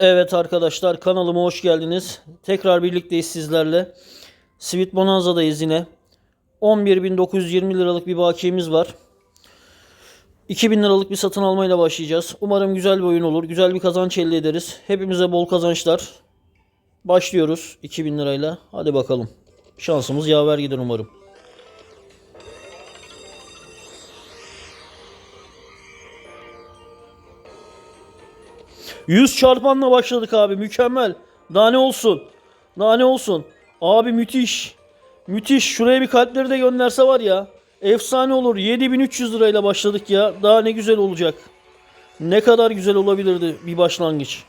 Evet arkadaşlar kanalıma hoş geldiniz. Tekrar birlikteyiz sizlerle. Sweet Bonanza'dayız yine. 11.920 liralık bir bakiyemiz var. 2000 liralık bir satın almayla başlayacağız. Umarım güzel bir oyun olur. Güzel bir kazanç elde ederiz. Hepimize bol kazançlar. Başlıyoruz 2000 lirayla. Hadi bakalım. Şansımız yaver gider umarım. Yüz çarpanla başladık abi. Mükemmel. Daha ne olsun? Daha ne olsun? Abi müthiş. Müthiş. Şuraya bir kalpleri de gönderse var ya. Efsane olur. 7300 lirayla başladık ya. Daha ne güzel olacak. Ne kadar güzel olabilirdi bir başlangıç.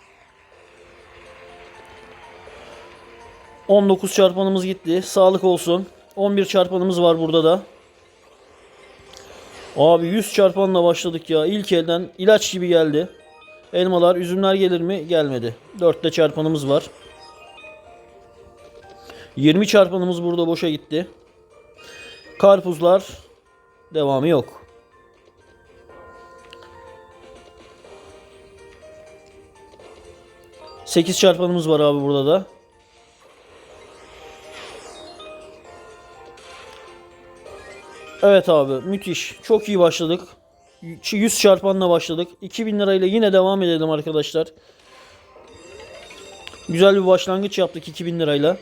19 çarpanımız gitti. Sağlık olsun. 11 çarpanımız var burada da. Abi 100 çarpanla başladık ya. İlk elden ilaç gibi geldi. Elmalar, üzümler gelir mi? Gelmedi. 4'te çarpanımız var. 20 çarpanımız burada boşa gitti. Karpuzlar devamı yok. Sekiz çarpanımız var abi burada da. Evet abi müthiş. Çok iyi başladık. 100 çarpanla başladık. 2000 lirayla yine devam edelim arkadaşlar. Güzel bir başlangıç yaptık 2000 lirayla.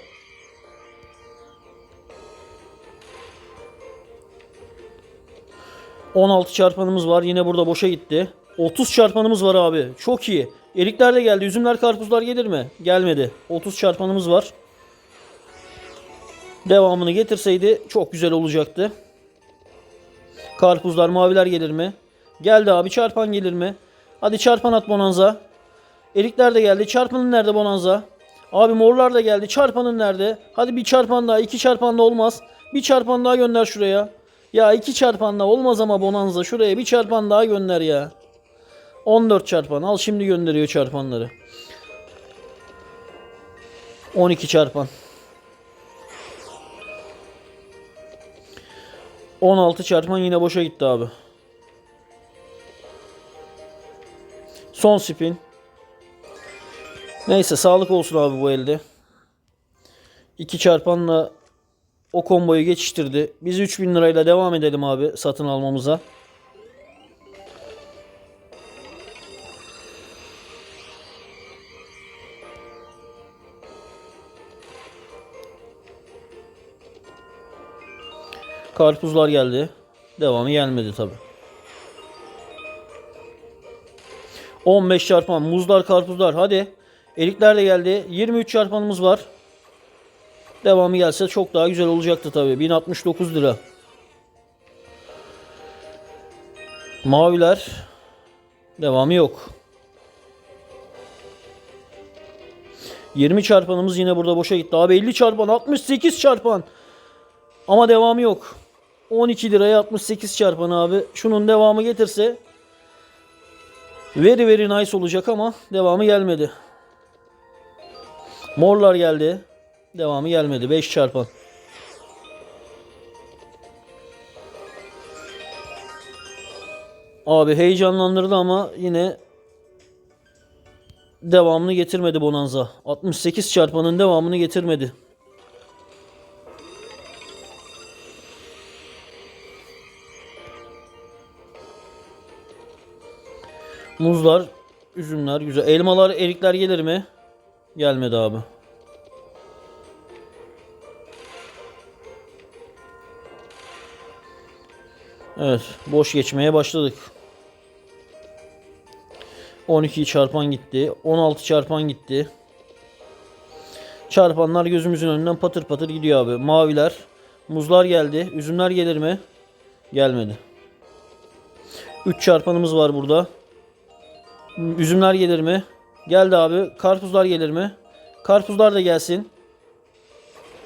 ...16 çarpanımız var. Yine burada boşa gitti. 30 çarpanımız var abi. Çok iyi. Erikler de geldi. Üzümler, karpuzlar gelir mi? Gelmedi. 30 çarpanımız var. Devamını getirseydi çok güzel olacaktı. Karpuzlar, maviler gelir mi? Geldi abi. Çarpan gelir mi? Hadi çarpan at Bonanza. Erikler de geldi. Çarpanın nerede Bonanza? Abi morlar da geldi. Çarpanın nerede? Hadi bir çarpan daha. iki çarpan da olmaz. Bir çarpan daha gönder şuraya. Ya iki çarpan da olmaz ama Bonanza. Şuraya bir çarpan daha gönder ya. 14 çarpan. Al şimdi gönderiyor çarpanları. 12 çarpan. 16 çarpan yine boşa gitti abi. Son spin. Neyse sağlık olsun abi bu elde. 2 çarpanla o komboyu geçiştirdi. Biz 3000 lirayla devam edelim abi satın almamıza. Karpuzlar geldi. Devamı gelmedi tabi. 15 çarpan muzlar karpuzlar hadi. Erikler de geldi. 23 çarpanımız var. Devamı gelse çok daha güzel olacaktı tabi. 1069 lira. Maviler. Devamı yok. 20 çarpanımız yine burada boşa gitti. Abi 50 çarpan 68 çarpan. Ama devamı yok. 12 liraya 68 çarpan abi. Şunun devamı getirse very very nice olacak ama devamı gelmedi. Morlar geldi. Devamı gelmedi. 5 çarpan. Abi heyecanlandırdı ama yine devamını getirmedi Bonanza. 68 çarpanın devamını getirmedi. Muzlar, üzümler güzel. Elmalar, erikler gelir mi? Gelmedi abi. Evet, boş geçmeye başladık. 12 çarpan gitti. 16 çarpan gitti. Çarpanlar gözümüzün önünden patır patır gidiyor abi. Maviler, muzlar geldi. Üzümler gelir mi? Gelmedi. 3 çarpanımız var burada. Üzümler gelir mi? Geldi abi. Karpuzlar gelir mi? Karpuzlar da gelsin.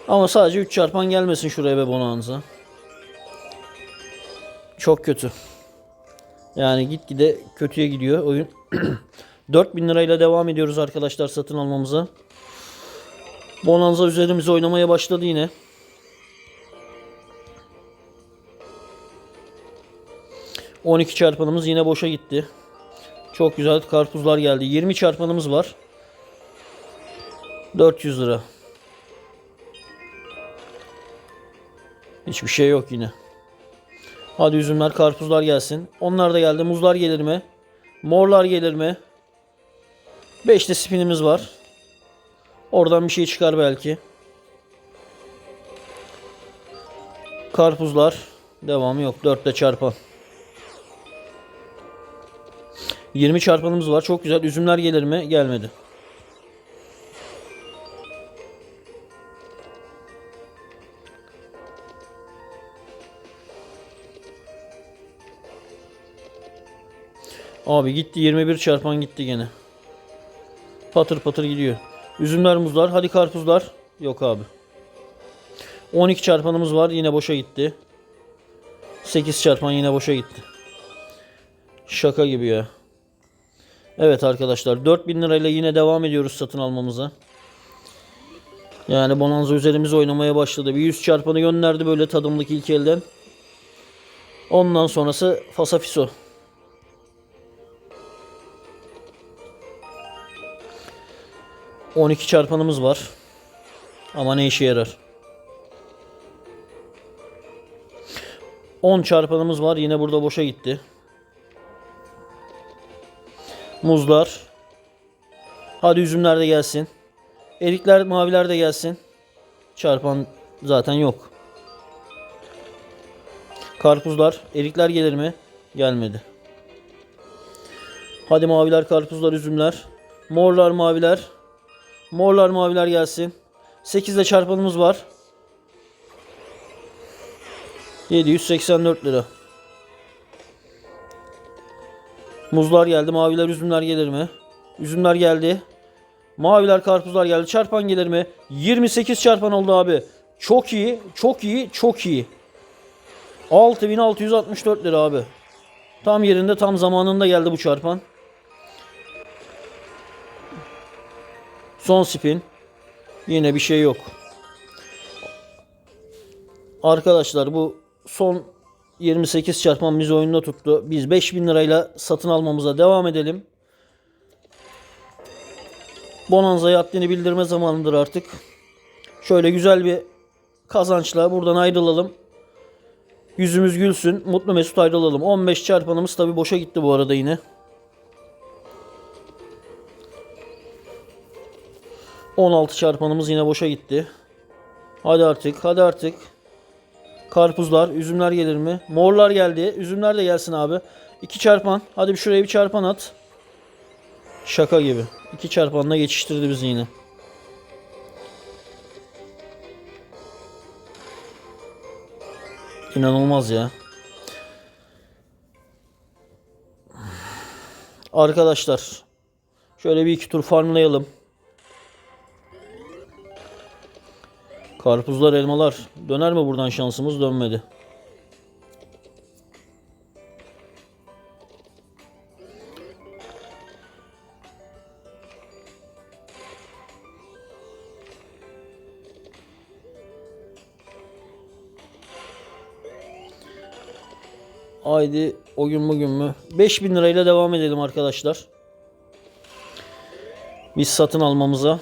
Ama sadece 3 çarpan gelmesin şuraya be bonanza. Çok kötü. Yani gitgide kötüye gidiyor oyun. 4000 lirayla devam ediyoruz arkadaşlar satın almamıza. Bonanza üzerimize oynamaya başladı yine. ...12 çarpanımız yine boşa gitti. Çok güzel karpuzlar geldi. 20 çarpanımız var. 400 lira. Hiçbir şey yok yine. Hadi üzümler, karpuzlar gelsin. Onlar da geldi. Muzlar gelir mi? Morlar gelir mi? 5 de spinimiz var. Oradan bir şey çıkar belki. Karpuzlar. Devamı yok. 4 de çarpan. 20 çarpanımız var. Çok güzel. Üzümler gelir mi? Gelmedi. Abi gitti 21 çarpan gitti gene. Patır patır gidiyor. Üzümler muzlar. Hadi karpuzlar. Yok abi. 12 çarpanımız var. Yine boşa gitti. 8 çarpan yine boşa gitti. Şaka gibi ya. Evet arkadaşlar 4000 lirayla yine devam ediyoruz satın almamıza. Yani Bonanza üzerimize oynamaya başladı. Bir 100 çarpanı gönderdi böyle tadımlık ilk elden. Ondan sonrası fasafiso. ...12 çarpanımız var. Ama ne işe yarar? 10 çarpanımız var. Yine burada boşa gitti. Muzlar. Hadi üzümler de gelsin. Erikler, maviler de gelsin. Çarpan zaten yok. Karpuzlar. Erikler gelir mi? Gelmedi. Hadi maviler, karpuzlar, üzümler. Morlar, maviler. Morlar, maviler gelsin. 8'de çarpanımız var. 784 lira. Muzlar geldi. Maviler, üzümler gelir mi? Üzümler geldi. Maviler, karpuzlar geldi. Çarpan gelir mi? 28 çarpan oldu abi. Çok iyi, çok iyi, çok iyi. 6664 lira abi. Tam yerinde, tam zamanında geldi bu çarpan. Son spin. Yine bir şey yok. Arkadaşlar bu son 28 çarpan bizi oyunda tuttu. Biz 5000 lirayla satın almamıza devam edelim. Bonanza'ya haddini bildirme zamanıdır artık. Şöyle güzel bir kazançla buradan ayrılalım. Yüzümüz gülsün. Mutlu mesut ayrılalım. 15 çarpanımız tabi boşa gitti bu arada yine. 16 çarpanımız yine boşa gitti. Hadi artık, hadi artık. Karpuzlar, üzümler gelir mi? Morlar geldi. Üzümler de gelsin abi. 2 çarpan. Hadi bir şuraya bir çarpan at. Şaka gibi. 2 çarpanla geçiştirdi bizi yine. İnanılmaz ya. Arkadaşlar şöyle bir iki tur farmlayalım. Karpuzlar, elmalar. Döner mi buradan şansımız? Dönmedi. Haydi o gün bugün mü? 5000 lirayla devam edelim arkadaşlar. Biz satın almamıza.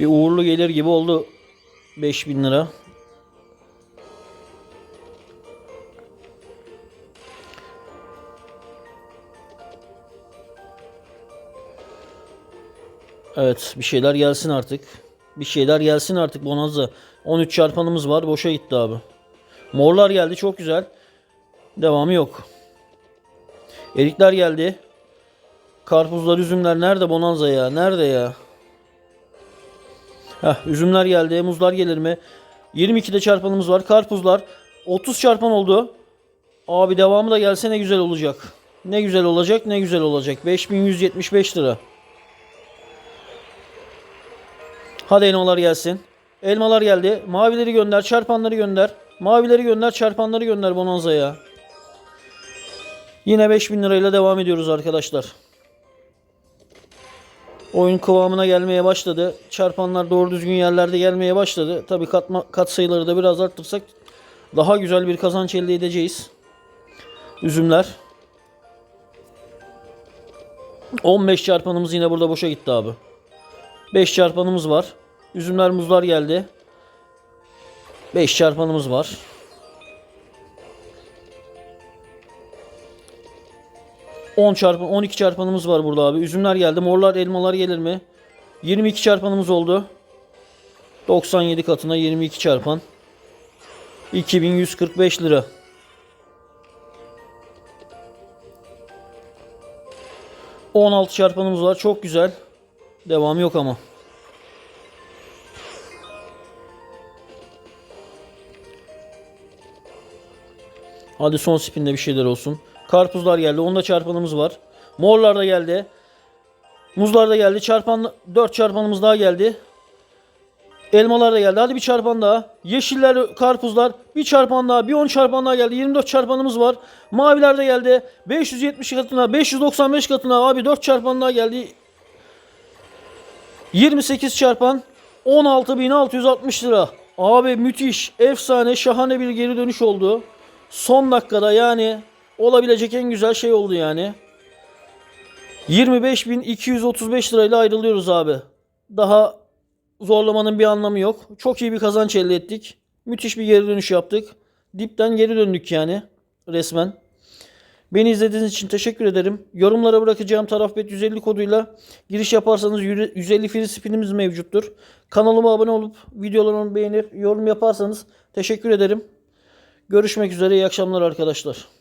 Bir uğurlu gelir gibi oldu 5000 lira. Evet bir şeyler gelsin artık. Bir şeyler gelsin artık Bonanza. 13 çarpanımız var boşa gitti abi. Morlar geldi çok güzel. Devamı yok. Erikler geldi. Karpuzlar, üzümler nerede Bonanza ya? Nerede ya? Heh, üzümler geldi. Muzlar gelir mi? 22'de çarpanımız var. Karpuzlar 30 çarpan oldu. Abi devamı da gelse ne güzel olacak. Ne güzel olacak, ne güzel olacak. 5175 lira. Hadi elmalar gelsin. Elmalar geldi. Mavileri gönder, çarpanları gönder. Mavileri gönder, çarpanları gönder Bonanza'ya. Yine 5000 lirayla devam ediyoruz arkadaşlar. Oyun kıvamına gelmeye başladı. Çarpanlar doğru düzgün yerlerde gelmeye başladı. Tabi katma, kat sayıları da biraz arttırsak daha güzel bir kazanç elde edeceğiz. Üzümler. 15 çarpanımız yine burada boşa gitti abi. 5 çarpanımız var. Üzümler muzlar geldi. 5 çarpanımız var. On çarpan 12 çarpanımız var burada abi. Üzümler geldi. Morlar, elmalar gelir mi? 22 çarpanımız oldu. 97 katına 22 çarpan. 2145 lira. On altı çarpanımız var. Çok güzel. Devam yok ama. Hadi son spinde bir şeyler olsun. Karpuzlar geldi. Onda çarpanımız var. Morlar da geldi. Muzlar da geldi. Çarpan 4 çarpanımız daha geldi. Elmalar da geldi. Hadi bir çarpan daha. Yeşiller, karpuzlar. Bir çarpan daha. Bir 10 çarpan daha geldi. 24 çarpanımız var. Maviler de geldi. 570 katına, 595 katına abi 4 çarpan daha geldi. 28 çarpan 16.660 lira. Abi müthiş, efsane, şahane bir geri dönüş oldu. Son dakikada yani olabilecek en güzel şey oldu yani. 25.235 lirayla ayrılıyoruz abi. Daha zorlamanın bir anlamı yok. Çok iyi bir kazanç elde ettik. Müthiş bir geri dönüş yaptık. Dipten geri döndük yani resmen. Beni izlediğiniz için teşekkür ederim. Yorumlara bırakacağım taraf bet 150 koduyla giriş yaparsanız 150 free spinimiz mevcuttur. Kanalıma abone olup videolarımı beğenip yorum yaparsanız teşekkür ederim. Görüşmek üzere iyi akşamlar arkadaşlar.